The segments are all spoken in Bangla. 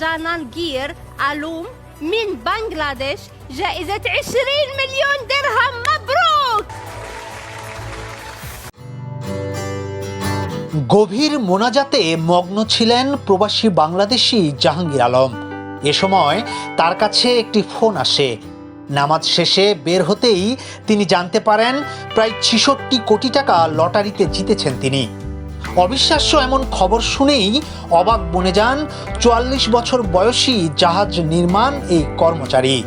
جانان جير ألوم من بنغلاديش جائزة 20 مليون درهم مبروك গভীর মোনাজাতে মগ্ন ছিলেন প্রবাসী বাংলাদেশি জাহাঙ্গীর আলম এ সময় তার কাছে একটি ফোন আসে নামাজ শেষে বের হতেই তিনি জানতে পারেন প্রায় ছিষট্টি কোটি টাকা লটারিতে জিতেছেন তিনি অবিশ্বাস্য এমন খবর শুনেই অবাক বনে যান চুয়াল্লিশ বছর বয়সী জাহাজ নির্মাণ এই কর্মচারী।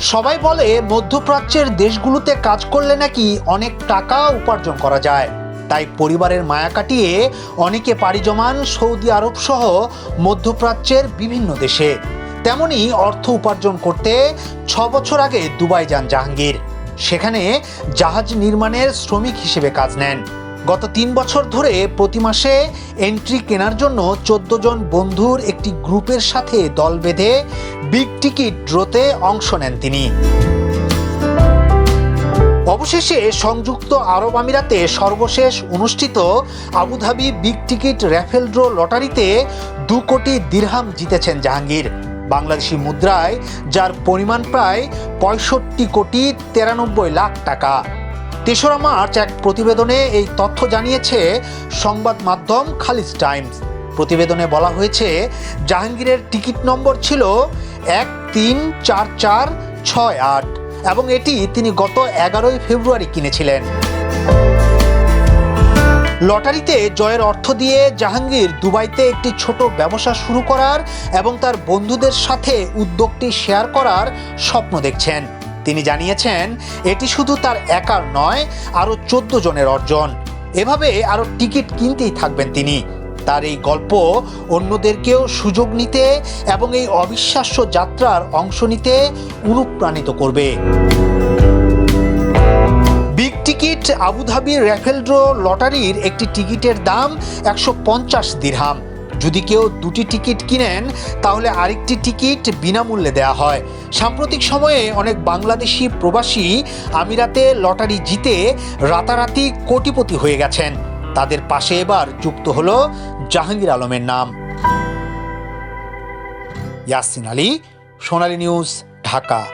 সবাই বলে মধ্যপ্রাচ্যের দেশগুলোতে কাজ করলে নাকি অনেক টাকা উপার্জন করা যায়। তাই পরিবারের মায়া কাটিয়ে অনেকে পাড়ি জমান সৌদি আরব সহ মধ্যপ্রাচ্যের বিভিন্ন দেশে। তেমনি অর্থ উপার্জন করতে ছ বছর আগে দুবাই যান জাহাঙ্গীর। সেখানে জাহাজ নির্মাণের শ্রমিক হিসেবে কাজ নেন। গত তিন বছর ধরে প্রতি মাসে এন্ট্রি কেনার জন্য চোদ্দ জন বন্ধুর একটি গ্রুপের সাথে দল বেঁধে বিগ টিকিট ড্রোতে অংশ নেন তিনি। অবশেষে সংযুক্ত আরব আমিরাতে সর্বশেষ অনুষ্ঠিত Abu Dhabi big ticket raffle draw লটারিতে দু কোটি দিরহাম জিতেছেন জাহাঙ্গীর। বাংলাদেশি মুদ্রায়, যার পরিমাণ প্রায় পঁয়ষট্টি কোটি তিরানব্বই লাখ টাকা। তেসরা মার্চ এক প্রতিবেদনে এই তথ্য জানিয়েছে সংবাদ মাধ্যম খালিজ টাইমস। প্রতিবেদনে বলা হয়েছে, জাহাঙ্গীরের টিকিট নম্বর ছিল এক তিন চার চার ছয় আট, এবং এটি তিনি গত এগারোই ফেব্রুয়ারি কিনেছিলেন। লটারিতে জয়ের অর্থ দিয়ে জাহাঙ্গীর দুবাইতে একটি ছোট ব্যবসা শুরু করার এবং তার বন্ধুদের সাথে উদ্যোগটি শেয়ার করার স্বপ্ন দেখছেন। তিনি জানিয়েছেন, এটি শুধু তার একার নয়, আরও চোদ্দ জনের অর্জন। এভাবে আরও টিকিট কিনতেই থাকবেন তিনি। তার এই গল্প অন্যদেরকেও সুযোগ নিতে এবং এই অবিশ্বাস্য যাত্রার অংশ নিতে অনুপ্রাণিত করবে। টিকিট আবুধাবির র্যাফেল ড্র লটারির একটি টিকিটের দাম একশো পঞ্চাশ দিরহাম। যদি কেউ দুটি টিকিট কিনেন, তাহলে আরেকটি টিকিট বিনামূল্যে দেওয়া হয়। সাম্প্রতিক সময়ে অনেক বাংলাদেশি প্রবাসী আমিরাতে লটারি জিতে রাতারাতি কোটিপতি হয়ে গেছেন। তাদের পাশে এবার যুক্ত হল জাহাঙ্গীর আলমের নাম। ইয়াসিন আলী, সোনালী নিউজ, ঢাকা।